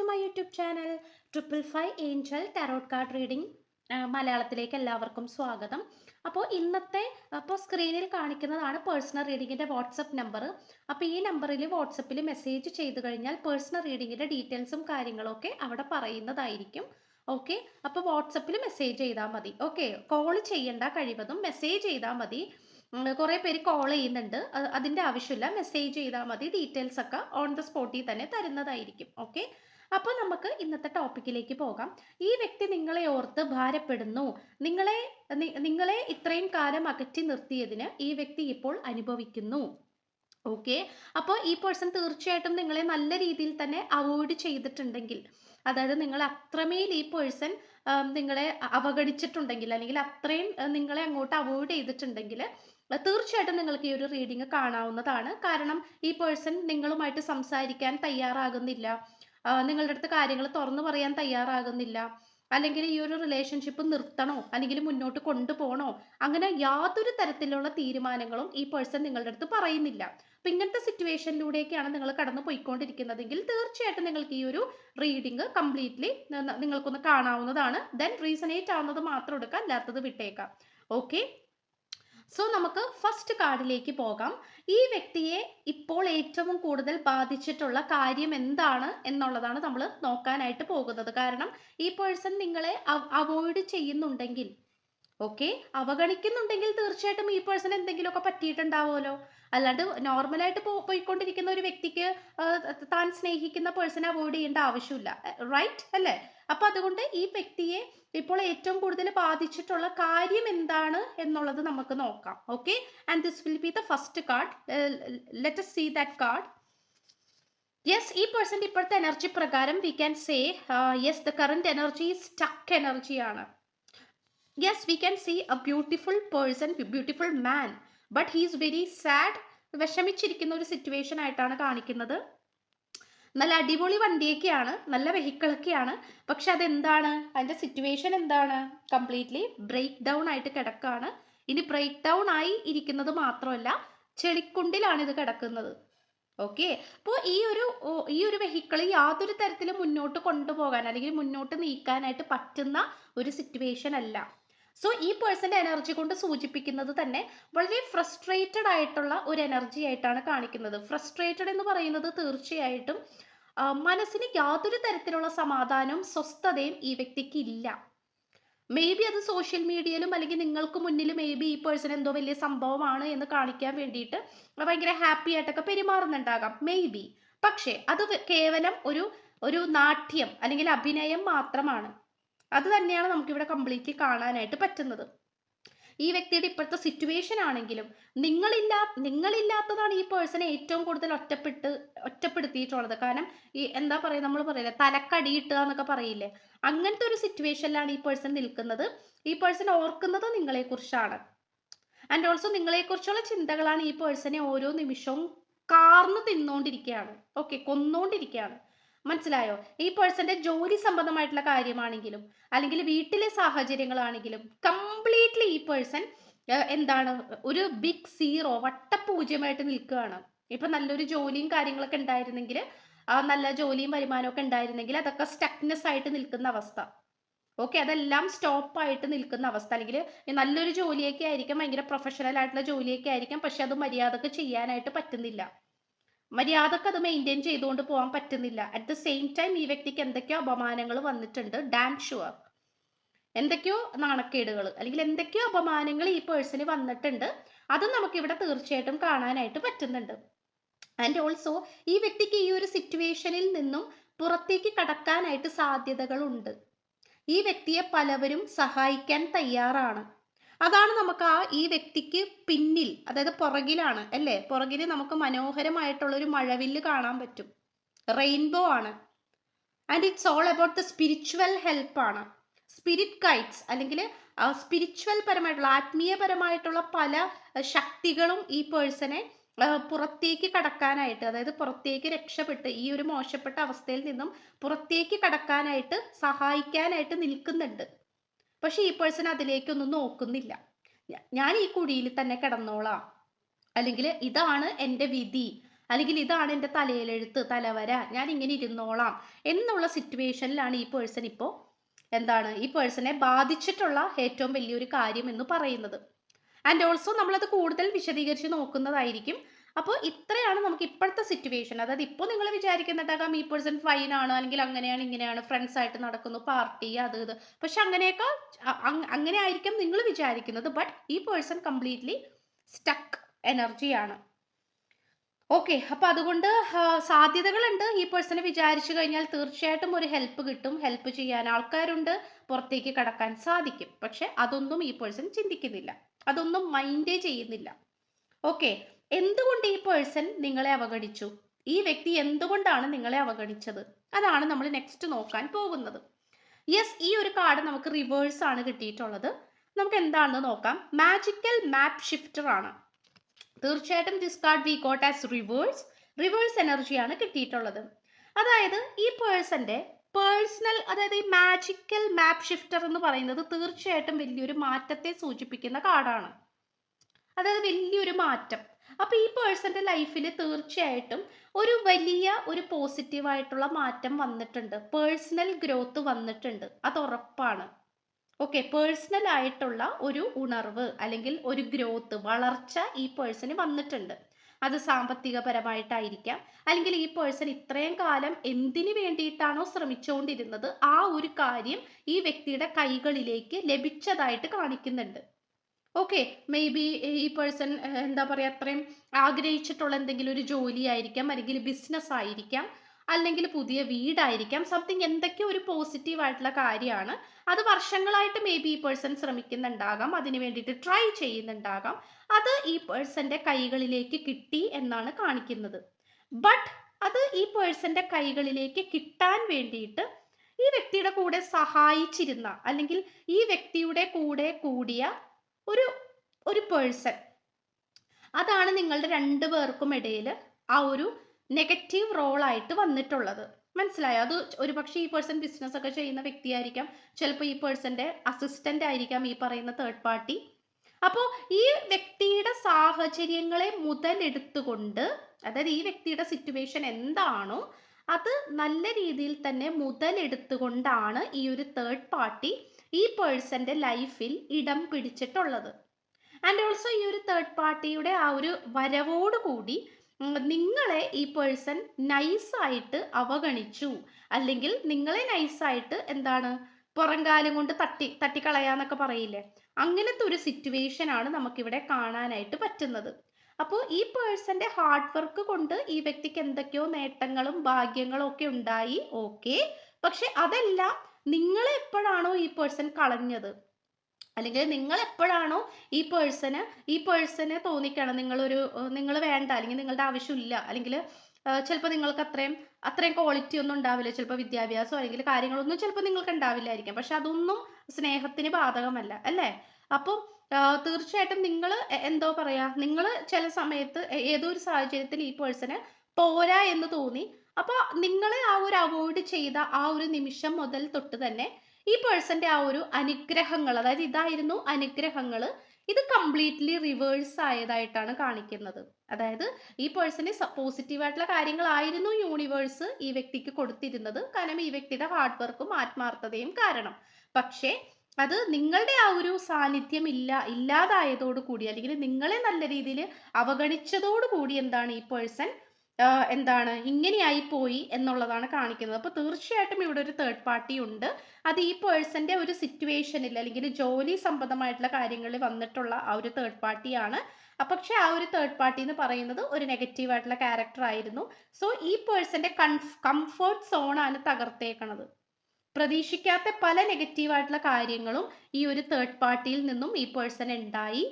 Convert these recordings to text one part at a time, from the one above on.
To my YouTube channel triple five angel tarot card reading മലയാളത്തിലേക്ക് എല്ലാവർക്കും സ്വാഗതം. അപ്പോൾ ഇന്നത്തെ അപ്പോൾ സ്ക്രീനിൽ കാണിക്കുന്നതാണ് പേഴ്സണൽ റീഡിങ്ങിന്റെ വാട്സപ്പ് നമ്പർ അപ്പോൾ ഈ നമ്പറിൽ വാട്സപ്പിൽ മെസ്സേജ് ചെയ്തു കഴിഞ്ഞാൽ പേഴ്സണൽ റീഡിങ്ങിന്റെ ഡീറ്റെയിൽസും കാര്യങ്ങളൊക്കെ അവിടെ പറയുന്നതായിരിക്കും. ഓക്കെ അപ്പോൾ വാട്സപ്പിൽ മെസ്സേജ് ചെയ്താൽ മതി. ഓക്കെ കോൾ ചെയ്യേണ്ട കഴിവതും മെസ്സേജ് ചെയ്താൽ മതി. കുറേ പേര് കോൾ ചെയ്യുന്നുണ്ട്. അതിന്റെ ആവശ്യമില്ല. മെസ്സേജ് ചെയ്താൽ മതി. ഡീറ്റെയിൽസ് ഒക്കെ ഓൺ ദ സ്പോട്ടിൽ തന്നെ തരുന്നതായിരിക്കും. ഓക്കെ അപ്പോൾ നമുക്ക് ഇന്നത്തെ ടോപ്പിക്കിലേക്ക് പോകാം. ഈ വ്യക്തി നിങ്ങളെ ഓർത്ത് ഭാരപ്പെടുന്നു. നിങ്ങളെ നിങ്ങളെ ഇത്രയും കാലം അകറ്റി നിർത്തിയതിന് ഈ വ്യക്തി ഇപ്പോൾ അനുഭവിക്കുന്നു. ഓക്കെ? അപ്പോൾ ഈ പേഴ്സൺ തീർച്ചയായിട്ടും നിങ്ങളെ നല്ല രീതിയിൽ തന്നെ അവോയ്ഡ് ചെയ്തിട്ടുണ്ടെങ്കിൽ അതായത് നിങ്ങൾ അത്രമേൽ ഈ പേഴ്സൺ നിങ്ങളെ അവഗണിച്ചിട്ടുണ്ടെങ്കിൽ അല്ലെങ്കിൽ അത്രയും നിങ്ങളെ അങ്ങോട്ട് അവോയ്ഡ് ചെയ്തിട്ടുണ്ടെങ്കിൽ തീർച്ചയായിട്ടും നിങ്ങൾക്ക് ഈ ഒരു റീഡിങ് കാണാവുന്നതാണ്. കാരണം ഈ പേഴ്സൺ നിങ്ങളുമായിട്ട് സംസാരിക്കാൻ തയ്യാറാകുന്നില്ല. നിങ്ങളുടെ അടുത്ത് കാര്യങ്ങൾ തുറന്നു പറയാൻ തയ്യാറാകുന്നില്ല. അല്ലെങ്കിൽ ഈ ഒരു റിലേഷൻഷിപ്പ് നിർത്തണോ? അല്ലെങ്കിൽ മുന്നോട്ട് കൊണ്ടുപോകണോ? അങ്ങനെ യാതൊരു തരത്തിലുള്ള തീരുമാനങ്ങളും ഈ പേഴ്സൺ നിങ്ങളുടെ അടുത്ത് പറയുന്നില്ല. അപ്പൊ ഇങ്ങനത്തെ സിറ്റുവേഷനിലൂടെയൊക്കെയാണ് നിങ്ങൾ കടന്നു പോയിക്കൊണ്ടിരിക്കുന്നതെങ്കിൽ തീർച്ചയായിട്ടും നിങ്ങൾക്ക് ഈ ഒരു റീഡിങ് കംപ്ലീറ്റ്ലി നിങ്ങൾക്കൊന്ന് കാണാവുന്നതാണ്. ദെൻ റീസണേറ്റ് ആവുന്നത് മാത്രം എടുക്കാം അല്ലാത്തത് വിട്ടേക്കാം ഓക്കെ സോ നമുക്ക് ഫസ്റ്റ് കാർഡിലേക്ക് പോകാം. ഈ വ്യക്തിയെ ഇപ്പോൾ ഏറ്റവും കൂടുതൽ ബാധിച്ചിട്ടുള്ള കാര്യം എന്താണ് എന്നുള്ളതാണ് നമ്മൾ നോക്കാനായിട്ട് പോകുന്നത്. കാരണം ഈ പേഴ്സൺ നിങ്ങളെ അവോയ്ഡ് ചെയ്യുന്നുണ്ടെങ്കിൽ ഓക്കെ അവഗണിക്കുന്നുണ്ടെങ്കിൽ തീർച്ചയായിട്ടും ഈ പേഴ്സൺ എന്തെങ്കിലുമൊക്കെ പറ്റിയിട്ടുണ്ടാവുമല്ലോ. അല്ലാണ്ട് നോർമലായിട്ട് പോ പോയിക്കൊണ്ടിരിക്കുന്ന ഒരു വ്യക്തിക്ക് താൻ സ്നേഹിക്കുന്ന പേഴ്സണെ അവോയ്ഡ് ചെയ്യേണ്ട ആവശ്യമില്ല. റൈറ്റ് അല്ലേ? അപ്പൊ അതുകൊണ്ട് ഈ വ്യക്തിയെ ഇപ്പോൾ ഏറ്റവും കൂടുതൽ ബാധിച്ചിട്ടുള്ള കാര്യം എന്താണ് എന്നുള്ളത് നമുക്ക് നോക്കാം. Okay and this will be the first card let see that card yes ഈ പേഴ്സന്റെ ഇപ്പോഴത്തെ എനർജി പ്രകാരം we can say yes the current energy stuck എനർജിയാണ് yes we can see a beautiful person beautiful man but he is very sad വിഷമിച്ചിരിക്കുന്ന ഒരു situation ആയിട്ടാണ് കാണിക്കുന്നത്. നല്ല അടിപൊളി വണ്ടിയൊക്കെയാണ് നല്ല വെഹിക്കിളൊക്കെയാണ്. പക്ഷെ അതെന്താണ്? അതിന്റെ സിറ്റുവേഷൻ എന്താണ്? കംപ്ലീറ്റ്ലി ബ്രേക്ക് ഡൗൺ ആയിട്ട് കിടക്കാണ്. ഇനി ബ്രേക്ക് ഡൗൺ ആയി ഇരിക്കുന്നത് മാത്രമല്ല ചെളിക്കുണ്ടിലാണ് ഇത് കിടക്കുന്നത്. ഓക്കെ അപ്പോൾ ഈ ഒരു ഈ ഒരു വെഹിക്കിൾ യാതൊരു തരത്തിലും മുന്നോട്ട് കൊണ്ടുപോകാൻ അല്ലെങ്കിൽ മുന്നോട്ട് നീക്കാനായിട്ട് പറ്റുന്ന ഒരു സിറ്റുവേഷൻ അല്ല. സോ ഈ പേഴ്സന്റെ എനർജി കൊണ്ട് സൂചിപ്പിക്കുന്നത് തന്നെ വളരെ ഫ്രസ്ട്രേറ്റഡ് ആയിട്ടുള്ള ഒരു എനർജി ആയിട്ടാണ് കാണിക്കുന്നത്. ഫ്രസ്ട്രേറ്റഡ് എന്ന് പറയുന്നത് തീർച്ചയായിട്ടും മനസ്സിന് യാതൊരു തരത്തിലുള്ള സമാധാനവും സ്വസ്ഥതയും ഈ വ്യക്തിക്ക് ഇല്ല. മേ ബി അത് സോഷ്യൽ മീഡിയയിലും അല്ലെങ്കിൽ നിങ്ങൾക്ക് മുന്നിൽ മേ ബി ഈ പേഴ്സൺ എന്തോ വലിയ സംഭവമാണ് എന്ന് കാണിക്കാൻ വേണ്ടിയിട്ട് ഭയങ്കര ഹാപ്പി ആയിട്ടൊക്കെ പെരുമാറുന്നുണ്ടാകാം. മേ ബി പക്ഷേ അത് കേവലം ഒരു ഒരു നാട്യം അല്ലെങ്കിൽ അഭിനയം മാത്രമാണ്. അത് തന്നെയാണ് നമുക്കിവിടെ കംപ്ലീറ്റ്ലി കാണാനായിട്ട് പറ്റുന്നത്. ഈ വ്യക്തിയുടെ ഇപ്പോഴത്തെ സിറ്റുവേഷൻ ആണെങ്കിലും നിങ്ങളില്ലാ നിങ്ങളില്ലാത്തതാണ് ഈ പേഴ്സണെ ഏറ്റവും കൂടുതൽ ഒറ്റപ്പെട്ട് ഒറ്റപ്പെടുത്തിയിട്ടുള്ളത്. കാരണം ഈ എന്താ പറയുക നമ്മൾ പറയില്ലേ തലക്കടിയിട്ടുക എന്നൊക്കെ പറയില്ലേ? അങ്ങനത്തെ ഒരു സിറ്റുവേഷനിലാണ് ഈ പേഴ്സൺ നിൽക്കുന്നത്. ഈ പേഴ്സൺ ഓർക്കുന്നത് നിങ്ങളെക്കുറിച്ചാണ്. ആൻഡ് ഓൾസോ നിങ്ങളെക്കുറിച്ചുള്ള ചിന്തകളാണ് ഈ പേഴ്സണെ ഓരോ നിമിഷവും കാർന്നു തിന്നുകൊണ്ടിരിക്കുകയാണ് ഓക്കെ കൊന്നുകൊണ്ടിരിക്കുകയാണ് മനസ്സിലായോ? ഈ പേഴ്സന്റെ ജോലി സംബന്ധമായിട്ടുള്ള കാര്യമാണെങ്കിലും അല്ലെങ്കിൽ വീട്ടിലെ സാഹചര്യങ്ങളാണെങ്കിലും കംപ്ലീറ്റ്ലി ഈ പേഴ്സൺ എന്താണ് ഒരു ബിഗ് സീറോ വട്ടപൂജ്യമായിട്ട് നിൽക്കുകയാണ്. ഇപ്പൊ നല്ലൊരു ജോലിയും കാര്യങ്ങളൊക്കെ ഉണ്ടായിരുന്നെങ്കിൽ ആ നല്ല ജോലിയും വരുമാനമൊക്കെ ഉണ്ടായിരുന്നെങ്കിൽ അതൊക്കെ സ്റ്റക്നെസ് ആയിട്ട് നിൽക്കുന്ന അവസ്ഥ. ഓക്കെ അതെല്ലാം സ്റ്റോപ്പ് ആയിട്ട് നിൽക്കുന്ന അവസ്ഥ. അല്ലെങ്കിൽ നല്ലൊരു ജോലിയൊക്കെ ആയിരിക്കും ഭയങ്കര പ്രൊഫഷണൽ ആയിട്ടുള്ള ജോലിയൊക്കെ ആയിരിക്കും പക്ഷെ അത് മര്യാദയ്ക്ക് ചെയ്യാനായിട്ട് പറ്റുന്നില്ല. മര്യാദയ്ക്ക് അത് മെയിന്റെയിൻ ചെയ്തുകൊണ്ട് പോകാൻ പറ്റുന്നില്ല. അറ്റ് ദ സെയിം ടൈം ഈ വ്യക്തിക്ക് എന്തൊക്കെയോ അപമാനങ്ങൾ വന്നിട്ടുണ്ട്. ഡാം ഷുവർ എന്തൊക്കെയോ നാണക്കേടുകൾ അല്ലെങ്കിൽ എന്തൊക്കെയോ അപമാനങ്ങൾ ഈ പേഴ്സന് വന്നിട്ടുണ്ട്. അത് നമുക്കിവിടെ തീർച്ചയായിട്ടും കാണാനായിട്ട് പറ്റുന്നുണ്ട്. ആൻഡ് ഓൾസോ ഈ വ്യക്തിക്ക് ഈ ഒരു സിറ്റുവേഷനിൽ നിന്നും പുറത്തേക്ക് കടക്കാനായിട്ട് സാധ്യതകളുണ്ട്. ഈ വ്യക്തിയെ പലവരും സഹായിക്കാൻ തയ്യാറാണ്. അതാണ് നമുക്ക് ആ ഈ വ്യക്തിക്ക് പിന്നിൽ അതായത് പുറകിലാണ് അല്ലേ? പുറകിൽ നമുക്ക് മനോഹരമായിട്ടുള്ള ഒരു മഴവില്ല് കാണാൻ പറ്റും. റെയിൻബോ ആണ്. And it's all about the spiritual help ആണ്. സ്പിരിറ്റ് ഗൈഡ്സ് അല്ലെങ്കിൽ സ്പിരിച്വൽ പരമായിട്ടുള്ള ആത്മീയപരമായിട്ടുള്ള പല ശക്തികളും ഈ പേഴ്സണെ പുറത്തേക്ക് കടക്കാനായിട്ട് അതായത് പുറത്തേക്ക് രക്ഷപ്പെട്ട് ഈ ഒരു മോശപ്പെട്ട അവസ്ഥയിൽ നിന്നും പുറത്തേക്ക് കടക്കാനായിട്ട് സഹായിക്കാനായിട്ട് നിൽക്കുന്നുണ്ട്. പക്ഷെ ഈ പേഴ്സൺ അതിലേക്കൊന്നും നോക്കുന്നില്ല. ഞാൻ ഈ കുഴിയിൽ തന്നെ കിടന്നോളാം. അല്ലെങ്കിൽ ഇതാണ് എന്റെ വിധി. അല്ലെങ്കിൽ ഇതാണ് എന്റെ തലയിലെഴുത്ത് തലവര. ഞാൻ ഇങ്ങനെ ഇരുന്നോളാം. എന്നുള്ള സിറ്റുവേഷനിലാണ് ഈ പേഴ്സൺ ഇപ്പോൾ എന്താണ് ഈ പേഴ്സണെ ബാധിച്ചിട്ടുള്ള ഏറ്റവും വലിയൊരു കാര്യം എന്ന് പറയുന്നത്. ആൻഡ് ഓൾസോ നമ്മളത് കൂടുതൽ വിശദീകരിച്ച് നോക്കുന്നതായിരിക്കും അപ്പോൾ ഇത്രയാണ് നമുക്ക് ഇപ്പോഴത്തെ സിറ്റുവേഷൻ അതായത് ഇപ്പോൾ നിങ്ങൾ വിചാരിക്കുന്നുണ്ടാകാം ഈ പേഴ്സൺ ഫൈൻ ആണ്. അല്ലെങ്കിൽ അങ്ങനെയാണ് ഇങ്ങനെയാണ്. ഫ്രണ്ട്സ് ആയിട്ട് നടക്കുന്നു. പാർട്ടി അത് ഇത്. പക്ഷെ അങ്ങനെയൊക്കെ അങ്ങനെ ആയിരിക്കും നിങ്ങൾ വിചാരിക്കുന്നത്. ബട്ട് ഈ പേഴ്സൺ കംപ്ലീറ്റ്ലി സ്റ്റക്ക് എനർജിയാണ് ഓക്കെ അപ്പൊ അതുകൊണ്ട് സാധ്യതകളുണ്ട്. ഈ പേഴ്സണെ വിചാരിച്ചു കഴിഞ്ഞാൽ തീർച്ചയായിട്ടും ഒരു ഹെൽപ്പ് കിട്ടും. ഹെൽപ്പ് ചെയ്യാൻ ആൾക്കാരുണ്ട്. പുറത്തേക്ക് കടക്കാൻ സാധിക്കും. പക്ഷെ അതൊന്നും ഈ പേഴ്സൺ ചിന്തിക്കുന്നില്ല. അതൊന്നും മൈൻഡേ ചെയ്യുന്നില്ല. ഓക്കെ എന്തുകൊണ്ട് ഈ പേഴ്സൺ നിങ്ങളെ അവഗണിച്ചു? ഈ വ്യക്തി എന്തുകൊണ്ടാണ് നിങ്ങളെ അവഗണിച്ചത്? അതാണ് നമ്മൾ നെക്സ്റ്റ് നോക്കാൻ പോകുന്നത്. യെസ് ഈ ഒരു കാർഡ് നമുക്ക് റിവേഴ്സ് ആണ് കിട്ടിയിട്ടുള്ളത്. നമുക്ക് എന്താണെന്ന് നോക്കാം? മാജിക്കൽ മാപ്പ് ഷിഫ്റ്റർ ആണ്. തീർച്ചയായിട്ടും this card we got as reverse reverse എനർജിയാണ് കിട്ടിയിട്ടുള്ളത്. അതായത് ഈ പേഴ്സന്റെ പേഴ്സണൽ അതായത് ഈ മാജിക്കൽ മാപ്പ് ഷിഫ്റ്റർ എന്ന് പറയുന്നത് തീർച്ചയായിട്ടും വലിയൊരു മാറ്റത്തെ സൂചിപ്പിക്കുന്ന കാർഡാണ് അതായത് വലിയൊരു മാറ്റം. അപ്പൊ ഈ പേഴ്സന്റെ ലൈഫിൽ തീർച്ചയായിട്ടും ഒരു വലിയ ഒരു പോസിറ്റീവായിട്ടുള്ള മാറ്റം വന്നിട്ടുണ്ട്. പേഴ്സണൽ ഗ്രോത്ത് വന്നിട്ടുണ്ട്. അത് ഉറപ്പാണ്. ഓക്കെ പേഴ്സണൽ ആയിട്ടുള്ള ഒരു ഉണർവ് അല്ലെങ്കിൽ ഒരു ഗ്രോത്ത് വളർച്ച ഈ പേഴ്സന് വന്നിട്ടുണ്ട്. അത് സാമ്പത്തികപരമായിട്ടായിരിക്കാം. അല്ലെങ്കിൽ ഈ പേഴ്സൺ ഇത്രയും കാലം എന്തിനു വേണ്ടിയിട്ടാണോ ശ്രമിച്ചുകൊണ്ടിരുന്നത് ആ ഒരു കാര്യം ഈ വ്യക്തിയുടെ കൈകളിലേക്ക് ലഭിച്ചതായിട്ട് കാണിക്കുന്നുണ്ട്. ഓക്കെ മേ ബി ഈ പേഴ്സൺ എന്താ പറയുക അത്രയും ആഗ്രഹിച്ചിട്ടുള്ള എന്തെങ്കിലും ഒരു ജോലി ആയിരിക്കാം അല്ലെങ്കിൽ ബിസിനസ് ആയിരിക്കാം അല്ലെങ്കിൽ പുതിയ വീടായിരിക്കാം സംതിങ് എന്തൊക്കെ ഒരു പോസിറ്റീവ് ആയിട്ടുള്ള കാര്യമാണ്. അത് വർഷങ്ങളായിട്ട് മേ ബി ഈ പേഴ്സൺ ശ്രമിക്കുന്നുണ്ടാകാം അതിന് വേണ്ടിയിട്ട് ട്രൈ ചെയ്യുന്നുണ്ടാകാം. അത് ഈ പേഴ്സന്റെ കൈകളിലേക്ക് കിട്ടി എന്നാണ് കാണിക്കുന്നത്. ബട്ട് അത് ഈ പേഴ്സന്റെ കൈകളിലേക്ക് കിട്ടാൻ വേണ്ടിയിട്ട് ഈ വ്യക്തിയുടെ കൂടെ സഹായിച്ചിരുന്ന അല്ലെങ്കിൽ ഈ വ്യക്തിയുടെ കൂടെ കൂടിയ ഒരു ഒരു പേഴ്സൺ അതാണ് നിങ്ങളുടെ രണ്ടു പേർക്കും ഇടയിൽ ആ ഒരു നെഗറ്റീവ് റോളായിട്ട് വന്നിട്ടുള്ളത്. മനസ്സിലായോ? അത് ഒരു പക്ഷേ ഈ പേഴ്സൺ ബിസിനസ് ഒക്കെ ചെയ്യുന്ന വ്യക്തിയായിരിക്കാം. ചിലപ്പോൾ ഈ പേഴ്സന്റെ അസിസ്റ്റന്റ് ആയിരിക്കാം ഈ പറയുന്ന തേർഡ് പാർട്ടി അപ്പോൾ ഈ വ്യക്തിയുടെ സാഹചര്യങ്ങളെ മുതലെടുത്തുകൊണ്ട് അതായത് ഈ വ്യക്തിയുടെ സിറ്റുവേഷൻ എന്താണോ അത് നല്ല രീതിയിൽ തന്നെ മുതലെടുത്തുകൊണ്ടാണ് ഈ ഒരു തേർഡ് പാർട്ടി ഈ പേഴ്സന്റെ ലൈഫിൽ ഇടം പിടിച്ചിട്ടുള്ളത്. ആൻഡ് ഓൾസോ ഈ ഒരു തേർഡ് പാർട്ടിയുടെ ആ ഒരു വരവോടുകൂടി കൂടി നിങ്ങളെ ഈ പേഴ്സൺ നൈസായിട്ട് അവഗണിച്ചു. അല്ലെങ്കിൽ നിങ്ങളെ നൈസായിട്ട് എന്താണ് പുറംകാലം കൊണ്ട് തട്ടി തട്ടിക്കളയാന്നൊക്കെ പറയില്ലേ? അങ്ങനത്തെ ഒരു സിറ്റുവേഷൻ ആണ് നമുക്കിവിടെ കാണാനായിട്ട് പറ്റുന്നത്. അപ്പോൾ ഈ പേഴ്സന്റെ ഹാർഡ് വർക്ക് കൊണ്ട് ഈ വ്യക്തിക്ക് എന്തൊക്കെയോ നേട്ടങ്ങളും ഭാഗ്യങ്ങളും ഒക്കെ ഉണ്ടായി ഓക്കെ പക്ഷെ അതെല്ലാം നിങ്ങളെ എപ്പോഴാണോ ഈ പേഴ്സൺ കളഞ്ഞത്? അല്ലെങ്കിൽ നിങ്ങൾ എപ്പോഴാണോ ഈ പേഴ്സണ് ഈ പേഴ്സണ് തോന്നിക്കണം? നിങ്ങളൊരു നിങ്ങൾ വേണ്ട അല്ലെങ്കിൽ നിങ്ങളുടെ ആവശ്യമില്ല അല്ലെങ്കിൽ ചിലപ്പോൾ നിങ്ങൾക്ക് അത്രയും അത്രയും ക്വാളിറ്റി ഒന്നും ഉണ്ടാവില്ല ചിലപ്പോൾ വിദ്യാഭ്യാസം അല്ലെങ്കിൽ കാര്യങ്ങളൊന്നും ചിലപ്പോൾ നിങ്ങൾക്ക് ഉണ്ടാവില്ലായിരിക്കാം. പക്ഷെ അതൊന്നും സ്നേഹത്തിന് ബാധകമല്ല അല്ലേ? അപ്പം തീർച്ചയായിട്ടും നിങ്ങൾ എന്തോ പറയാ? നിങ്ങൾ ചില സമയത്ത് ഏതൊരു സാഹചര്യത്തിൽ ഈ പേഴ്സണ് പോരാ എന്ന് തോന്നി. അപ്പോൾ നിങ്ങളെ ആ ഒരു അവോയ്ഡ് ചെയ്ത ആ ഒരു നിമിഷം മുതൽ തൊട്ട് തന്നെ ഈ പേഴ്സന്റെ ആ ഒരു അനുഗ്രഹങ്ങൾ അതായത് ഇതായിരുന്നു അനുഗ്രഹങ്ങൾ ഇത് കംപ്ലീറ്റ്ലി റിവേഴ്സ് ആയതായിട്ടാണ് കാണിക്കുന്നത്. അതായത് ഈ പേഴ്സന് പോസിറ്റീവായിട്ടുള്ള കാര്യങ്ങളായിരുന്നു യൂണിവേഴ്സ് ഈ വ്യക്തിക്ക് കൊടുത്തിരുന്നത്. കാരണം ഈ വ്യക്തിയുടെ ഹാർഡ് വർക്കും ആത്മാർത്ഥതയും കാരണം. പക്ഷേ അത് നിങ്ങളുടെ ആ ഒരു സാന്നിധ്യം ഇല്ല ഇല്ലാതായതോട് കൂടി അല്ലെങ്കിൽ നിങ്ങളെ നല്ല രീതിയിൽ അവഗണിച്ചതോട് കൂടി എന്താണ് ഈ പേഴ്സൺ എന്താണ്? ഇങ്ങനെയായി പോയി എന്നുള്ളതാണ് കാണിക്കുന്നത്. അപ്പോൾ തീർച്ചയായിട്ടും ഇവിടെ ഒരു തേർഡ് പാർട്ടി ഉണ്ട്. അത് ഈ പേഴ്സന്റെ ഒരു സിറ്റുവേഷനിൽ അല്ലെങ്കിൽ ജോലി സംബന്ധമായിട്ടുള്ള കാര്യങ്ങളിൽ വന്നിട്ടുള്ള ആ ഒരു തേർഡ് പാർട്ടിയാണ് പക്ഷെ ആ ഒരു തേർഡ് പാർട്ടി എന്ന് പറയുന്നത് ഒരു നെഗറ്റീവ് ആയിട്ടുള്ള ക്യാരക്ടർ ആയിരുന്നു. സോ ഈ പേഴ്സന്റെ കംഫേർട്ട് സോണാണ് തകർത്തേക്കണത്. പ്രതീക്ഷിക്കാത്ത പല നെഗറ്റീവ് ആയിട്ടുള്ള കാര്യങ്ങളും ഈ ഒരു തേർഡ് പാർട്ടിയിൽ നിന്നും ഈ പേഴ്സൺ ഉണ്ടായി.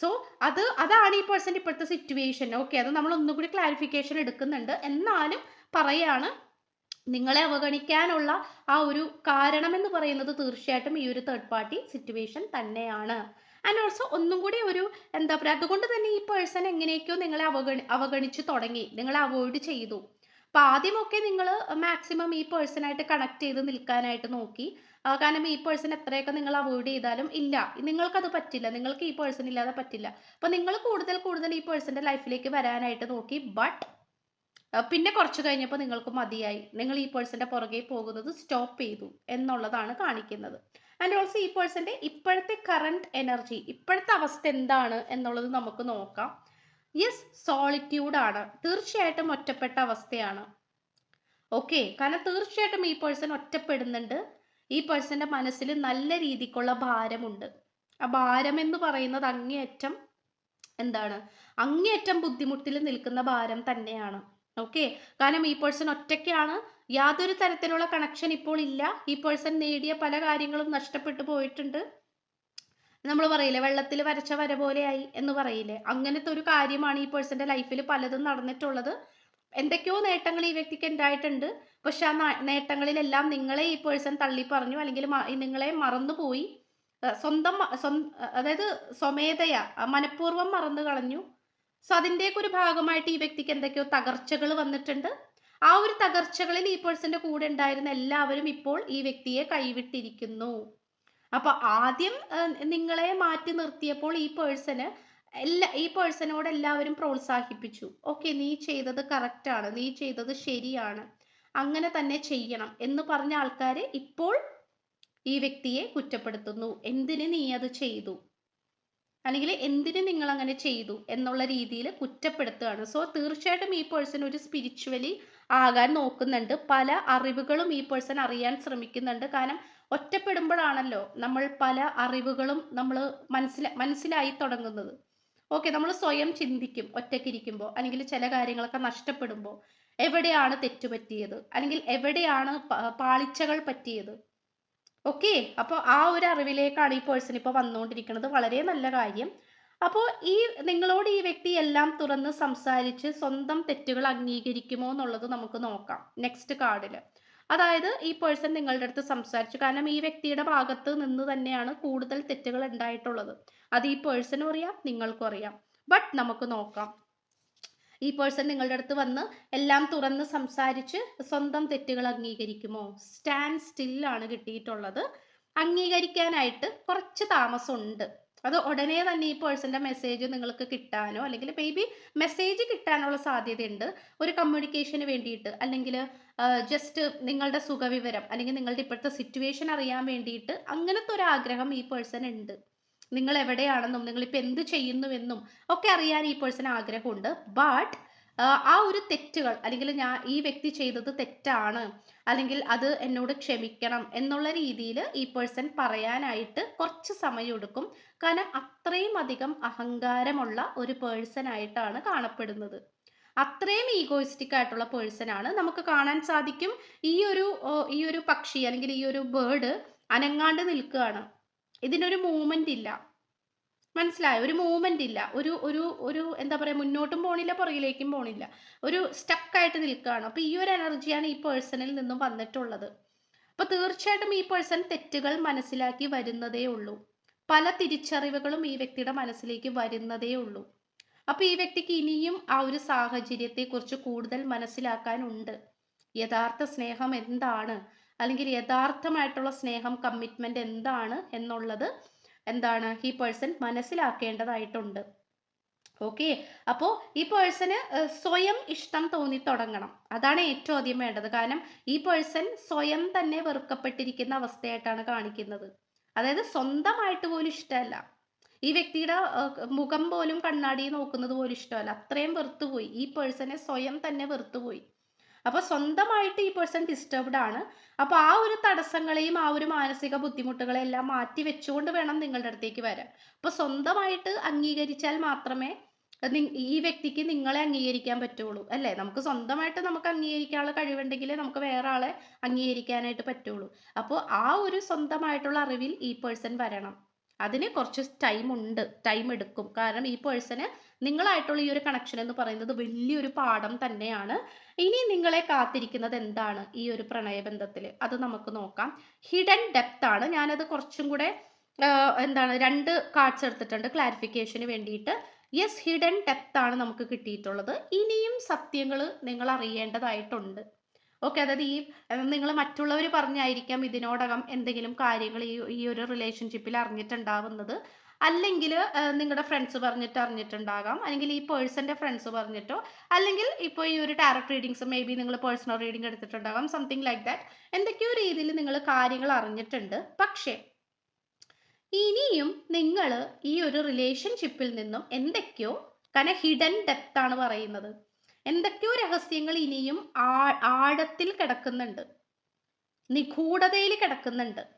സോ അത് അതാണ് ഈ പേഴ്സന്റെ ഇപ്പോഴത്തെ സിറ്റുവേഷൻ ഓക്കെ അത് നമ്മൾ ഒന്നുകൂടി ക്ലാരിഫിക്കേഷൻ എടുക്കുന്നുണ്ട്. എന്നാലും പറയാണ് നിങ്ങളെ അവഗണിക്കാനുള്ള ആ ഒരു കാരണം എന്ന് പറയുന്നത് തീർച്ചയായിട്ടും ഈ ഒരു തേർഡ് പാർട്ടി സിറ്റുവേഷൻ തന്നെയാണ്. ആൻഡ് ഓൾസോ ഒന്നും കൂടി ഒരു എന്താ പറയുക അതുകൊണ്ട് തന്നെ ഈ പേഴ്സൺ എങ്ങനെയൊക്കെയോ നിങ്ങളെ അവഗണി അവഗണിച്ചു തുടങ്ങി. നിങ്ങളെ അവോയ്ഡ് ചെയ്തു. അപ്പൊ ആദ്യമൊക്കെ നിങ്ങൾ മാക്സിമം ഈ പേഴ്സണായിട്ട് കണക്ട് ചെയ്ത് നിൽക്കാനായിട്ട് നോക്കി. കാരണം ഈ പേഴ്സൺ എത്രയൊക്കെ നിങ്ങൾ അവോയ്ഡ് ചെയ്താലും ഇല്ല. നിങ്ങൾക്കത് പറ്റില്ല. നിങ്ങൾക്ക് ഈ പേഴ്സൺ ഇല്ലാതെ പറ്റില്ല. അപ്പോൾ നിങ്ങൾ കൂടുതൽ കൂടുതൽ ഈ പേഴ്സന്റെ ലൈഫിലേക്ക് വരാനായിട്ട് നോക്കി. ബട്ട് പിന്നെ കുറച്ച് കഴിഞ്ഞപ്പോൾ നിങ്ങൾക്ക് മതിയായി. നിങ്ങൾ ഈ പേഴ്സന്റെ പുറകെ പോകുന്നത് സ്റ്റോപ്പ് ചെയ്തു എന്നുള്ളതാണ് കാണിക്കുന്നത്. ആൻഡ് ഓൾസോ ഈ പേഴ്സന്റെ ഇപ്പോഴത്തെ കറണ്ട് എനർജി ഇപ്പോഴത്തെ അവസ്ഥ എന്താണ് എന്നുള്ളത് നമുക്ക് നോക്കാം. യെസ് സോളിറ്റ്യൂഡാണ് തീർച്ചയായിട്ടും ഒറ്റപ്പെട്ട അവസ്ഥയാണ്. ഓക്കെ കാരണം തീർച്ചയായിട്ടും ഈ പേഴ്സൺ ഒറ്റപ്പെടുന്നുണ്ട്. ഈ പേഴ്സന്റെ മനസ്സിൽ നല്ല രീതിക്കുള്ള ഭാരമുണ്ട്. ആ ഭാരം എന്ന് പറയുന്നത് അങ്ങേയറ്റം എന്താണ്? അങ്ങേയറ്റം ബുദ്ധിമുട്ടിൽ നിൽക്കുന്ന ഭാരം തന്നെയാണ്. ഓക്കെ കാരണം ഈ പേഴ്സൺ ഒറ്റയ്ക്കാണ്. യാതൊരു തരത്തിലുള്ള കണക്ഷൻ ഇപ്പോൾ ഇല്ല. ഈ പേഴ്സൺ നേടിയ പല കാര്യങ്ങളും നഷ്ടപ്പെട്ടു പോയിട്ടുണ്ട്. നമ്മൾ പറയില്ലേ വെള്ളത്തിൽ വരച്ച വര പോലെയായി എന്ന് പറയില്ലേ? അങ്ങനത്തെ ഒരു കാര്യമാണ് ഈ പേഴ്സന്റെ ലൈഫിൽ പലതും നടന്നിട്ടുള്ളത്. എന്തൊക്കെയോ നേട്ടങ്ങൾ ഈ വ്യക്തിക്ക് ഉണ്ടായിട്ടുണ്ട്. പക്ഷെ ആ നേട്ടങ്ങളിലെല്ലാം നിങ്ങളെ ഈ പേഴ്സൺ തള്ളി പറഞ്ഞു അല്ലെങ്കിൽ നിങ്ങളെ മറന്നുപോയി. സ്വന്തം അതായത് സ്വമേധയ മനഃപൂർവം മറന്നു കളഞ്ഞു. സോ അതിന്റെയൊക്കെ ഒരു ഭാഗമായിട്ട് ഈ വ്യക്തിക്ക് എന്തൊക്കെയോ തകർച്ചകൾ വന്നിട്ടുണ്ട്. ആ ഒരു തകർച്ചകളിൽ ഈ പേഴ്സന്റെ കൂടെ ഉണ്ടായിരുന്ന എല്ലാവരും ഇപ്പോൾ ഈ വ്യക്തിയെ കൈവിട്ടിരിക്കുന്നു. അപ്പൊ ആദ്യം നിങ്ങളെ മാറ്റി നിർത്തിയപ്പോൾ ഈ പേഴ്സന് എല്ലാ ഈ പേഴ്സണോട് എല്ലാവരും പ്രോത്സാഹിപ്പിച്ചു. ഓക്കെ നീ ചെയ്തത് കറക്റ്റാണ് നീ ചെയ്തത് ശരിയാണ്. അങ്ങനെ തന്നെ ചെയ്യണം എന്ന് പറഞ്ഞ ആൾക്കാർ ഇപ്പോൾ ഈ വ്യക്തിയെ കുറ്റപ്പെടുത്തുന്നു. എന്തിന് നീ അത് ചെയ്തു? അല്ലെങ്കിൽ എന്തിന് നിങ്ങൾ അങ്ങനെ ചെയ്തു എന്നുള്ള രീതിയിൽ കുറ്റപ്പെടുത്തുകയാണ്. സോ തീർച്ചയായിട്ടും ഈ പേഴ്സൺ ഒരു സ്പിരിച്വലി ആകാൻ നോക്കുന്നുണ്ട്. പല അറിവുകളും ഈ പേഴ്സൺ അറിയാൻ ശ്രമിക്കുന്നുണ്ട്. കാരണം ഒറ്റപ്പെടുമ്പോഴാണല്ലോ നമ്മൾ പല അറിവുകളും നമ്മൾ മനസ്സില മനസ്സിലായി തുടങ്ങുന്നത്. ഓക്കെ നമ്മൾ സ്വയം ചിന്തിക്കും ഒറ്റയ്ക്കിരിക്കുമ്പോൾ അല്ലെങ്കിൽ ചില കാര്യങ്ങളൊക്കെ നഷ്ടപ്പെടുമ്പോൾ എവിടെയാണ് തെറ്റുപറ്റിയത് അല്ലെങ്കിൽ എവിടെയാണ് പാളിച്ചകൾ പറ്റിയത്? ഓക്കെ അപ്പോൾ ആ ഒരു അറിവിലേക്കാണ് ഈ പേഴ്സൺ ഇപ്പോൾ വന്നുകൊണ്ടിരിക്കുന്നത്. വളരെ നല്ല കാര്യം. അപ്പോൾ ഈ നിങ്ങളോട് ഈ വ്യക്തി എല്ലാം തുറന്ന് സംസാരിച്ച് സ്വന്തം തെറ്റുകൾ അംഗീകരിക്കുമോ എന്നുള്ളത് നമുക്ക് നോക്കാം. നെക്സ്റ്റ് കാർഡിൽ അതായത് ഈ പേഴ്സൺ നിങ്ങളുടെ അടുത്ത് സംസാരിച്ചു. കാരണം ഈ വ്യക്തിയുടെ ഭാഗത്ത് നിന്ന് തന്നെയാണ് കൂടുതൽ തെറ്റുകൾ ഉണ്ടായിട്ടുള്ളത്. അത് ഈ പേഴ്സണും അറിയാം നിങ്ങൾക്കും അറിയാം. ബട്ട് നമുക്ക് നോക്കാം. ഈ പേഴ്സൺ നിങ്ങളുടെ അടുത്ത് വന്ന് എല്ലാം തുറന്ന് സംസാരിച്ച് സ്വന്തം തെറ്റുകൾ അംഗീകരിക്കുമോ? സ്റ്റാൻഡ് സ്റ്റില്ലാണ് കിട്ടിയിട്ടുള്ളത്. അംഗീകരിക്കാനായിട്ട് കുറച്ച് താമസമുണ്ട്. അത് ഉടനെ തന്നെ ഈ പേഴ്സന്റെ മെസ്സേജ് നിങ്ങൾക്ക് കിട്ടാനോ അല്ലെങ്കിൽ മേ ബി മെസ്സേജ് കിട്ടാനുള്ള സാധ്യതയുണ്ട്. ഒരു കമ്മ്യൂണിക്കേഷന് വേണ്ടിയിട്ട് അല്ലെങ്കിൽ ജസ്റ്റ് നിങ്ങളുടെ സുഖവിവരം അല്ലെങ്കിൽ നിങ്ങളുടെ ഇപ്പോഴത്തെ സിറ്റുവേഷൻ അറിയാൻ വേണ്ടിയിട്ട് അങ്ങനത്തെ ഒരു ആഗ്രഹം ഈ പേഴ്സൺ ഉണ്ട്. നിങ്ങൾ എവിടെയാണെന്നും നിങ്ങൾ നിങ്ങളിപ്പോൾ എന്ത് ചെയ്യുന്നുവെന്നും ഒക്കെ അറിയാൻ ഈ പേഴ്സൺ ആഗ്രഹമുണ്ട്. ബട്ട് ആ ഒരു തെറ്റുകൾ അല്ലെങ്കിൽ ഞാൻ ഈ വ്യക്തി ചെയ്തത് തെറ്റാണ് അല്ലെങ്കിൽ അത് എന്നോട് ക്ഷമിക്കണം എന്നുള്ള രീതിയിൽ ഈ പേഴ്സൺ പറയാനായിട്ട് കുറച്ച് സമയം എടുക്കും കാരണം അത്രയും അധികം അഹങ്കാരമുള്ള ഒരു പേഴ്സൺ ആയിട്ടാണ് കാണപ്പെടുന്നത്. അത്രയും ഈഗോയിസ്റ്റിക് ആയിട്ടുള്ള പേഴ്സൺ ആണ് നമുക്ക് കാണാൻ സാധിക്കും. ഈ ഒരു ഈ ഒരു പക്ഷി അല്ലെങ്കിൽ ഈ ഒരു ബേർഡ് അനങ്ങാണ്ട് നിൽക്കുകയാണ്. ഇതിനൊരു മൂവ്മെന്റ് ഇല്ല. മനസ്സിലായ? ഒരു മൂവ്മെന്റ് ഇല്ല. ഒരു ഒരു ഒരു എന്താ പറയുക മുന്നോട്ടും പോണില്ല പുറകിലേക്കും പോണില്ല. ഒരു സ്റ്റക്കായിട്ട് നിൽക്കുകയാണ്. അപ്പോൾ ഈ ഒരു എനർജിയാണ് ഈ പേഴ്സണിൽ നിന്നും വന്നിട്ടുള്ളത്. അപ്പോൾ തീർച്ചയായിട്ടും ഈ പേഴ്സൺ തെറ്റുകൾ മനസ്സിലാക്കി വരുന്നതേ ഉള്ളൂ. പല തിരിച്ചറിവുകളും ഈ വ്യക്തിയുടെ മനസ്സിലേക്ക് വരുന്നതേ ഉള്ളൂ. അപ്പോൾ ഈ വ്യക്തിക്ക് ഇനിയും ആ ഒരു സാഹചര്യത്തെക്കുറിച്ച് കൂടുതൽ മനസ്സിലാക്കാനുണ്ട്. യഥാർത്ഥ സ്നേഹം എന്താണ്? അല്ലെങ്കിൽ യഥാർത്ഥമായിട്ടുള്ള സ്നേഹം കമ്മിറ്റ്മെന്റ് എന്താണ് എന്നുള്ളത് എന്താണ് ഈ പേഴ്സൺ മനസ്സിലാക്കേണ്ടതായിട്ടുണ്ട്. ഓക്കെ അപ്പോൾ ഈ പേഴ്സന് സ്വയം ഇഷ്ടം തോന്നി തുടങ്ങണം. അതാണ് ഏറ്റവും ആദ്യം വേണ്ടത്. കാരണം ഈ പേഴ്സൺ സ്വയം തന്നെ വെറുക്കപ്പെട്ടിരിക്കുന്ന അവസ്ഥയായിട്ടാണ് കാണിക്കുന്നത്. അതായത് സ്വന്തമായിട്ട് പോലും ഇഷ്ടമല്ല. ഈ വ്യക്തിയുടെ മുഖം പോലും കണ്ണാടി നോക്കുന്നത് പോലും ഇഷ്ടമല്ല. അത്രയും വെറുത്തുപോയി. ഈ പേഴ്സണെ സ്വയം തന്നെ വെറുത്തുപോയി. അപ്പോൾ സ്വന്തമായിട്ട് ഈ പേഴ്സൺ ഡിസ്റ്റർബ്ഡ് ആണ്. അപ്പോൾ ആ ഒരു തടസ്സങ്ങളെയും ആ ഒരു മാനസിക ബുദ്ധിമുട്ടുകളെയും എല്ലാം മാറ്റി വെച്ചുകൊണ്ട് വേണം നിങ്ങളുടെ അടുത്തേക്ക് വരാൻ. അപ്പോൾ സ്വന്തമായിട്ട് അംഗീകരിച്ചാൽ മാത്രമേ ഈ വ്യക്തിക്ക് നിങ്ങളെ അംഗീകരിക്കാൻ പറ്റുള്ളൂ അല്ലേ? നമുക്ക് സ്വന്തമായിട്ട് നമുക്ക് അംഗീകരിക്കാനുള്ള കഴിവുണ്ടെങ്കിൽ നമുക്ക് വേറെ ആളെ അംഗീകരിക്കാനായിട്ട് പറ്റുള്ളൂ. അപ്പോൾ ആ ഒരു സ്വന്തമായിട്ടുള്ള അറിവിൽ ഈ പേഴ്സൺ വരണം. അതിന് കുറച്ച് ടൈം ഉണ്ട് ടൈം എടുക്കും. കാരണം ഈ പേഴ്സണ് നിങ്ങളായിട്ടുള്ള ഈ ഒരു കണക്ഷൻ എന്ന് പറയുന്നത് വലിയൊരു പാഠം തന്നെയാണ്. ഇനി നിങ്ങളെ കാത്തിരിക്കുന്നത് എന്താണ് ഈ ഒരു പ്രണയബന്ധത്തിൽ? അത് നമുക്ക് നോക്കാം. ഹിഡൻ ഡെപ്ത് ആണ്. ഞാനത് കുറച്ചും കൂടെ എന്താണ് രണ്ട് കാർഡ്സ് എടുത്തിട്ടുണ്ട് ക്ലാരിഫിക്കേഷന് വേണ്ടിയിട്ട്. യെസ് ഹിഡൻ ഡെപ്ത് ആണ് നമുക്ക് കിട്ടിയിട്ടുള്ളത്. ഇനിയും സത്യങ്ങൾ നിങ്ങൾ അറിയേണ്ടതായിട്ടുണ്ട്. ഓക്കെ അതായത് ഈ നിങ്ങൾ മറ്റുള്ളവർ പറഞ്ഞായിരിക്കാം ഇതിനോടകം എന്തെങ്കിലും കാര്യങ്ങൾ ഈ ഈ ഒരു റിലേഷൻഷിപ്പിൽ അറിഞ്ഞിട്ടുണ്ടാവുന്നത്. അല്ലെങ്കിൽ നിങ്ങളുടെ ഫ്രണ്ട്സ് പറഞ്ഞിട്ട് അറിഞ്ഞിട്ടുണ്ടാകാം. അല്ലെങ്കിൽ ഈ പേഴ്സന്റെ ഫ്രണ്ട്സ് പറഞ്ഞിട്ടോ അല്ലെങ്കിൽ ഇപ്പോൾ ഈ ഒരു ടാരറ്റ് റീഡിങ്സ് മേ ബി നിങ്ങൾ പേഴ്സണൽ റീഡിംഗ് എടുത്തിട്ടുണ്ടാകാം സംതിങ് ലൈക്ക് ദാറ്റ് എന്തൊക്കെയോ രീതിയിൽ നിങ്ങൾ കാര്യങ്ങൾ അറിഞ്ഞിട്ടുണ്ട്. പക്ഷേ ഇനിയും നിങ്ങൾ ഈ ഒരു റിലേഷൻഷിപ്പിൽ നിന്നും എന്തൊക്കെയോ കാരണം ഹിഡൻ ഡെപ്ത് ആണ് പറയുന്നത്. എന്തൊക്കെയോ രഹസ്യങ്ങൾ ഇനിയും ആഴത്തിൽ കിടക്കുന്നുണ്ട്. നിഗൂഢതയിൽ കിടക്കുന്നുണ്ട്.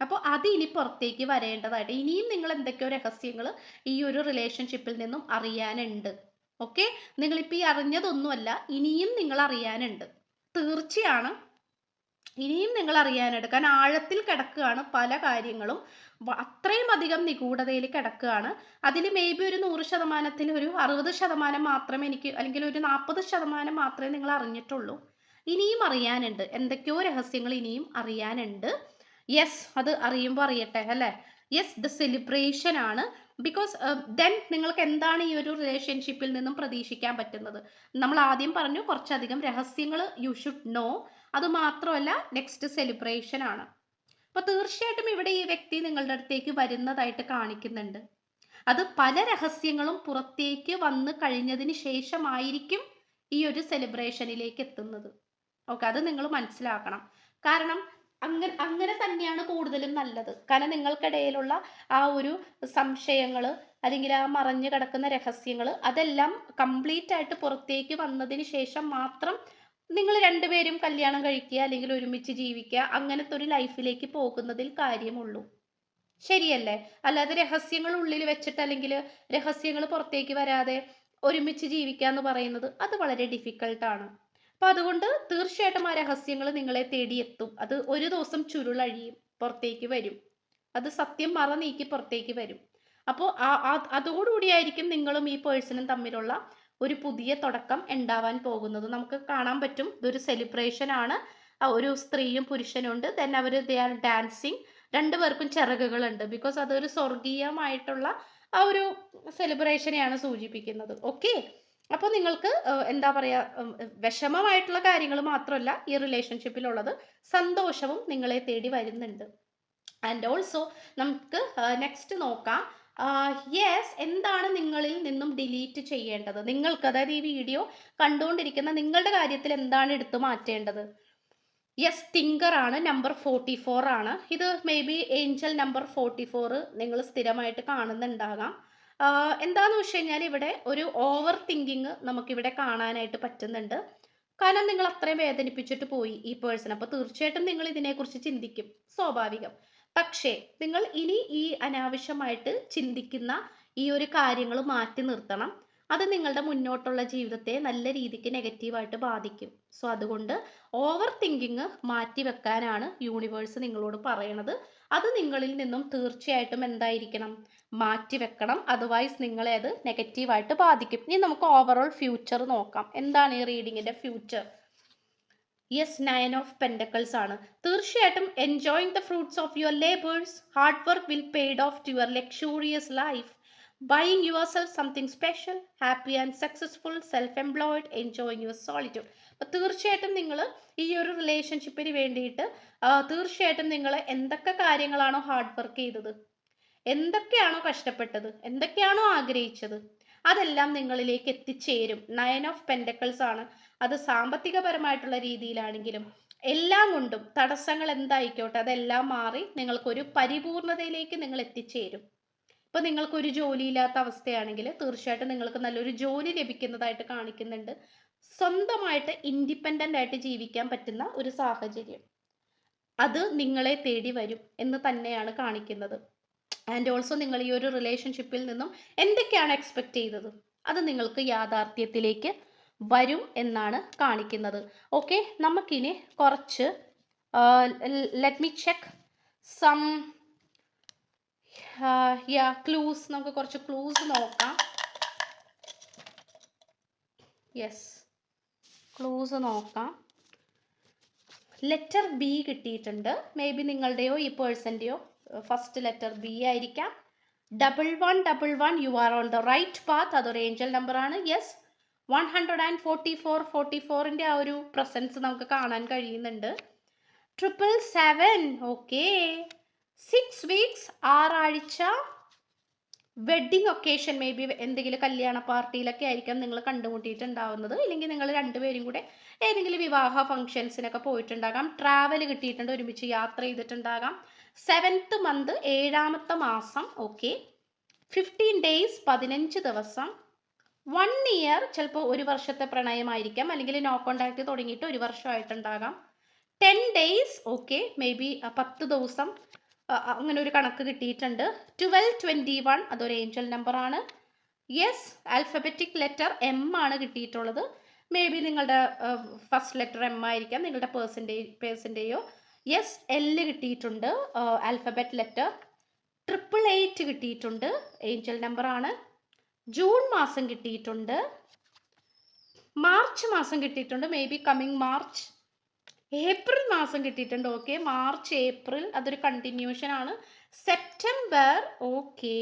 അപ്പോൾ അത് ഇനി പുറത്തേക്ക് വരേണ്ടതായിട്ട്. ഇനിയും നിങ്ങൾ എന്തൊക്കെയോ രഹസ്യങ്ങൾ ഈ ഒരു റിലേഷൻഷിപ്പിൽ നിന്നും അറിയാനുണ്ട്. ഓക്കെ നിങ്ങളിപ്പോൾ ഈ അറിഞ്ഞതൊന്നുമല്ല ഇനിയും നിങ്ങൾ അറിയാനുണ്ട്. തീർച്ചയാണ്. ഇനിയും നിങ്ങൾ അറിയാനുണ്ട്. കാരണം ആഴത്തിൽ കിടക്കുകയാണ് പല കാര്യങ്ങളും. അത്രയും അധികം നിഗൂഢതയിൽ കിടക്കുകയാണ്. അതിൽ മേ ബി ഒരു നൂറ് ശതമാനത്തിൽ ഒരു അറുപത് ശതമാനം മാത്രമേ എനിക്ക് അല്ലെങ്കിൽ ഒരു നാൽപ്പത് ശതമാനം മാത്രമേ നിങ്ങൾ അറിഞ്ഞിട്ടുള്ളൂ. ഇനിയും അറിയാനുണ്ട്. എന്തൊക്കെയോ രഹസ്യങ്ങൾ ഇനിയും അറിയാനുണ്ട്. യെസ് അത് അറിയുമ്പോൾ അറിയട്ടെ അല്ലേ? യെസ് ദ സെലിബ്രേഷൻ ആണ്. ബിക്കോസ് ദെൻ നിങ്ങൾക്ക് എന്താണ് ഈ ഒരു റിലേഷൻഷിപ്പിൽ നിന്നും പ്രതീക്ഷിക്കാൻ പറ്റുന്നത്? നമ്മൾ ആദ്യം പറഞ്ഞു കുറച്ചധികം രഹസ്യങ്ങൾ യു ഷുഡ് നോ അത് മാത്രമല്ല നെക്സ്റ്റ് സെലിബ്രേഷൻ ആണ്. അപ്പോൾ തീർച്ചയായിട്ടും ഇവിടെ ഈ വ്യക്തി നിങ്ങളുടെ അടുത്തേക്ക് വരുന്നതായിട്ട് കാണിക്കുന്നുണ്ട്. അത് പല രഹസ്യങ്ങളും പുറത്തേക്ക് വന്ന് കഴിഞ്ഞതിന് ശേഷമായിരിക്കും ഈ ഒരു സെലിബ്രേഷനിലേക്ക് എത്തുന്നത്. ഓക്കെ അത് നിങ്ങൾ മനസ്സിലാക്കണം. കാരണം അങ്ങനെ അങ്ങനെ തന്നെയാണ് കൂടുതലും നല്ലത്. കാരണം നിങ്ങൾക്കിടയിലുള്ള ആ ഒരു സംശയങ്ങൾ അല്ലെങ്കിൽ ആ മറഞ്ഞു കിടക്കുന്ന രഹസ്യങ്ങൾ അതെല്ലാം കംപ്ലീറ്റ് ആയിട്ട് പുറത്തേക്ക് വന്നതിന് ശേഷം മാത്രം നിങ്ങൾ രണ്ടുപേരും കല്യാണം കഴിക്കുക അല്ലെങ്കിൽ ഒരുമിച്ച് ജീവിക്കുക അങ്ങനത്തെ ഒരു ലൈഫിലേക്ക് പോകുന്നതിൽ കാര്യമുള്ളൂ. ശരിയല്ലേ? അല്ലാതെ രഹസ്യങ്ങൾ ഉള്ളിൽ വെച്ചിട്ട് അല്ലെങ്കിൽ രഹസ്യങ്ങൾ പുറത്തേക്ക് വരാതെ ഒരുമിച്ച് ജീവിക്കുക എന്ന് പറയുന്നത് അത് വളരെ ഡിഫിക്കൽട്ടാണ് അപ്പം അതുകൊണ്ട് തീർച്ചയായിട്ടും ആ രഹസ്യങ്ങൾ നിങ്ങളെ തേടിയെത്തും. അത് ഒരു ദിവസം ചുരുളഴിയും പുറത്തേക്ക് വരും. അത് സത്യം മറ നീക്കി പുറത്തേക്ക് വരും. അപ്പോൾ ആ അതോടുകൂടിയായിരിക്കും നിങ്ങളും ഈ പേഴ്സണും തമ്മിലുള്ള ഒരു പുതിയ തുടക്കം ഉണ്ടാവാൻ പോകുന്നത്. നമുക്ക് കാണാൻ പറ്റും ഇതൊരു സെലിബ്രേഷൻ ആണ്. ഒരു സ്ത്രീയും പുരുഷനും ഉണ്ട്. ദെൻ അവർ ദേ ആർ ഡാൻസിങ് രണ്ടുപേർക്കും ചിറകുകളുണ്ട്. ബിക്കോസ് അതൊരു സ്വർഗീയമായിട്ടുള്ള ആ ഒരു സെലിബ്രേഷനെയാണ് സൂചിപ്പിക്കുന്നത്. ഓക്കെ അപ്പോൾ നിങ്ങൾക്ക് എന്താ പറയുക വിഷമമായിട്ടുള്ള കാര്യങ്ങൾ മാത്രമല്ല ഈ റിലേഷൻഷിപ്പിലുള്ളത് സന്തോഷവും നിങ്ങളെ തേടി വരുന്നുണ്ട്. ആൻഡ് ഓൾസോ നമുക്ക് നെക്സ്റ്റ് നോക്കാം. യെസ് എന്താണ് നിങ്ങളിൽ നിന്നും ഡിലീറ്റ് ചെയ്യേണ്ടത്? നിങ്ങൾക്ക് അതായത് ഈ വീഡിയോ കണ്ടുകൊണ്ടിരിക്കുന്ന നിങ്ങളുടെ കാര്യത്തിൽ എന്താണ് എടുത്തു മാറ്റേണ്ടത്? യെസ് തിങ്കർ ആണ് നമ്പർ ഫോർട്ടി ഫോർ ആണ്. ഇത് maybe angel number forty four നിങ്ങൾ സ്ഥിരമായിട്ട് കാണുന്നുണ്ടാകാം. എന്താന്ന് വെച്ച് കഴിഞ്ഞാൽ ഇവിടെ ഒരു ഓവർ തിങ്കിങ് നമുക്കിവിടെ കാണാനായിട്ട് പറ്റുന്നുണ്ട്. കാരണം നിങ്ങൾ അത്രയും വേദനിപ്പിച്ചിട്ട് പോയി ഈ പേഴ്സൺ അപ്പോൾ തീർച്ചയായിട്ടും നിങ്ങൾ ഇതിനെക്കുറിച്ച് ചിന്തിക്കും സ്വാഭാവികം. പക്ഷേ നിങ്ങൾ ഇനി ഈ അനാവശ്യമായിട്ട് ചിന്തിക്കുന്ന ഈ ഒരു കാര്യങ്ങൾ മാറ്റി നിർത്തണം. അത് നിങ്ങളുടെ മുന്നോട്ടുള്ള ജീവിതത്തെ നല്ല രീതിക്ക് നെഗറ്റീവായിട്ട് ബാധിക്കും. സോ അതുകൊണ്ട് ഓവർ തിങ്കിങ് മാറ്റി വെക്കാനാണ് യൂണിവേഴ്സ് നിങ്ങളോട് പറയണത്. അത് നിങ്ങളിൽ നിന്നും തീർച്ചയായിട്ടും എന്തായിരിക്കണം? മാറ്റി വെക്കണം അതർവൈസ് നിങ്ങളെ അത് നെഗറ്റീവായിട്ട് ബാധിക്കും. ഇനി നമുക്ക് ഓവറോൾ ഫ്യൂച്ചർ നോക്കാം. എന്താണ് ഈ റീഡിങ്ങിന്റെ future yes nine of pentacles ആണ്. തീർച്ചയായിട്ടും enjoying the fruits of your labours hard work will paid off to your luxurious life buying yourself something special happy and successful self employed enjoying your solitude അപ്പോൾ തീർച്ചയായിട്ടും നിങ്ങൾ ഈ ഒരു റിലേഷൻഷിപ്പിന് വേണ്ടിയിട്ട് തീർച്ചയായിട്ടും നിങ്ങൾ എന്തൊക്കെ കാര്യങ്ങളാണോ ഹാർഡ് വർക്ക് ചെയ്തത്? എന്തൊക്കെയാണോ കഷ്ടപ്പെട്ടത്? എന്തൊക്കെയാണോ ആഗ്രഹിച്ചത്? അതെല്ലാം നിങ്ങളിലേക്ക് എത്തിച്ചേരും. നയൻ ഓഫ് പെൻഡക്കിൾസ് ആണ്. അത് സാമ്പത്തികപരമായിട്ടുള്ള രീതിയിലാണെങ്കിലും എല്ലാം കൊണ്ടും തടസ്സങ്ങൾ എന്തായിക്കോട്ടെ അതെല്ലാം മാറി നിങ്ങൾക്കൊരു പരിപൂർണതയിലേക്ക് നിങ്ങൾ എത്തിച്ചേരും. ഇപ്പം നിങ്ങൾക്കൊരു ജോലിയില്ലാത്ത അവസ്ഥയാണെങ്കിൽ തീർച്ചയായിട്ടും നിങ്ങൾക്ക് നല്ലൊരു ജോലി ലഭിക്കുന്നതായിട്ട് കാണിക്കുന്നുണ്ട്. സ്വന്തമായിട്ട് ഇൻഡിപെൻഡന്റ് ആയിട്ട് ജീവിക്കാൻ പറ്റുന്ന ഒരു സാഹചര്യം. അത് നിങ്ങളെ തേടി വരും എന്ന് തന്നെയാണ് കാണിക്കുന്നത്. ആൻഡ് ഓൾസോ നിങ്ങൾ ഈ ഒരു റിലേഷൻഷിപ്പിൽ നിന്നും എന്തൊക്കെയാണ് എക്സ്പെക്ട് ചെയ്തത് അത് നിങ്ങൾക്ക് യാഥാർത്ഥ്യത്തിലേക്ക് വരും എന്നാണ് കാണിക്കുന്നത്. ഓക്കെ നമുക്കിനി കുറച്ച് let me check some yeah clues നമുക്ക് കുറച്ച് ക്ലൂസ് നോക്കാം. യെസ് ക്ലൂസ് നോക്കാം. ലെറ്റർ ബി കിട്ടിയിട്ടുണ്ട്. മേ ബി നിങ്ങളുടെയോ ഈ പേഴ്സന്റെയോ ഫസ്റ്റ് ലെറ്റർ ബി ആയിരിക്കാം. Double one double one you are on the right path അതൊരു ഏഞ്ചൽ നമ്പറാണ് yes one hundred and forty four forty ഫോറിന്റെ ആ ഒരു പ്രസൻസ് നമുക്ക് കാണാൻ കഴിയുന്നുണ്ട്. Triple seven okay six weeks ആറാഴ്ച wedding occasion maybe എന്തെങ്കിലും കല്യാണ പാർട്ടിയിലൊക്കെ ആയിരിക്കാം നിങ്ങൾ കണ്ടുമുട്ടിയിട്ടുണ്ടാവുന്നത്. ഇല്ലെങ്കിൽ നിങ്ങൾ രണ്ടുപേരും കൂടെ ഏതെങ്കിലും വിവാഹ ഫംഗ്ഷൻസിനൊക്കെ പോയിട്ടുണ്ടാകാം. ട്രാവൽ കിട്ടിയിട്ടുണ്ട് ഒരുമിച്ച് യാത്ര ചെയ്തിട്ടുണ്ടാകാം. സെവൻത്ത് മന്ത് ഏഴാമത്തെ മാസം ഓക്കെ ഫിഫ്റ്റീൻ ഡേയ്സ് പതിനഞ്ച് ദിവസം. വൺ ഇയർ ചിലപ്പോൾ ഒരു വർഷത്തെ പ്രണയമായിരിക്കാം. അല്ലെങ്കിൽ നോ കോണ്ടാക്ട് തുടങ്ങിയിട്ട് ഒരു വർഷമായിട്ടുണ്ടാകാം. Ten days okay maybe പത്ത് ദിവസം. അങ്ങനെ ഒരു കണക്ക് കിട്ടിയിട്ടുണ്ട്. ട്വൽവ് ട്വന്റി വൺ അതൊരു ഏഞ്ചൽ നമ്പറാണ് യെസ് ആൽഫബറ്റിക് ലെറ്റർ എം ആണ് കിട്ടിയിട്ടുള്ളത്. മേ ബി നിങ്ങളുടെ ഫസ്റ്റ് ലെറ്റർ എം ആയിരിക്കാം. നിങ്ങളുടെ പേഴ്സന്റെ പേഴ്സിന്റെയോ യെസ് എല്ല് കിട്ടിയിട്ടുണ്ട് ആൽഫബറ്റ് ലെറ്റർ ട്രിപ്പിൾ എയ്റ്റ് കിട്ടിയിട്ടുണ്ട് ഏഞ്ചൽ നമ്പറാണ് ജൂൺ മാസം കിട്ടിയിട്ടുണ്ട്. മാർച്ച് മാസം കിട്ടിയിട്ടുണ്ട്. Maybe coming March April മാസം കിട്ടിയിട്ടുണ്ട്. Okay March April. അതൊരു കണ്ടിന്യൂഷൻ ആണ്. September okay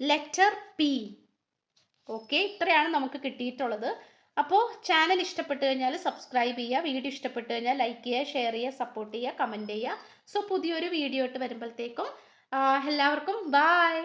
letter P okay ഇത്രയാണ് നമുക്ക് കിട്ടിയിട്ടുള്ളത്. അപ്പോൾ ചാനൽ ഇഷ്ടപ്പെട്ട് കഴിഞ്ഞാൽ സബ്സ്ക്രൈബ് ചെയ്യുക വീഡിയോ ഇഷ്ടപ്പെട്ട് കഴിഞ്ഞാൽ ലൈക്ക് ചെയ്യുക ഷെയർ ചെയ്യുക സപ്പോർട്ട് ചെയ്യുക കമന്റ് ചെയ്യുക. സോ പുതിയൊരു വീഡിയോ ഇട്ട് വരുമ്പോഴത്തേക്കും എല്ലാവർക്കും ബായ്